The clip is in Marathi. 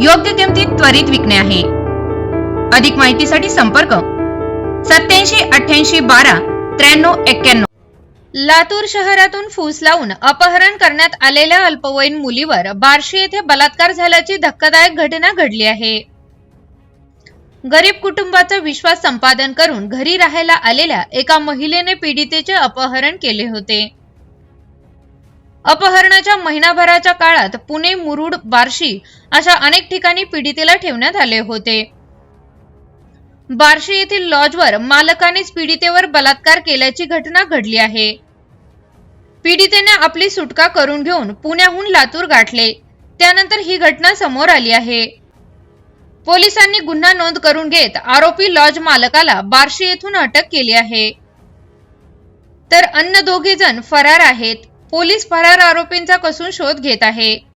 योग्य किमतीत त्वरित विकणे आहे. अधिक माहितीसाठी संपर्क सत्याऐंशी अठ्ठ्याऐंशी बारा त्र्याण्णव एक्क्याण्णव. लातूर शहरातून फूस लावून अपहरण करण्यात आलेल्या अल्पवयीन मुलीवर बार्शी येथे बलात्कार झाल्याची धक्कादायक घटना घडली आहे. गरीब कुटुंबाचा विश्वास संपादन करून घरी राहायला आलेल्या एका महिलेने पीडितेचे अपहरण केले होते. अपहरणाच्या महिनाभराच्या काळात पुणे मुरुड बार्शी अशा अनेक ठिकाणी पीडितेला ठेवण्यात आले होते. बार्शी येथील लॉजवर मालकानेच पीडितेवर बलात्कार केल्याची घटना घडली आहे. पीडितेने आपली सुटका करून घेऊन पुण्याहून लातूर गाठले. त्यानंतर ही घटना समोर आली आहे. पोलिसांनी गुन्हा नोंद करून घेत आरोपी लॉज मालकाला बार्शी येथून अटक केली आहे. तर अन्य दोघे जण फरार आहेत. पोलीस फरार आरोपींचा कसून शोध घेत आहे.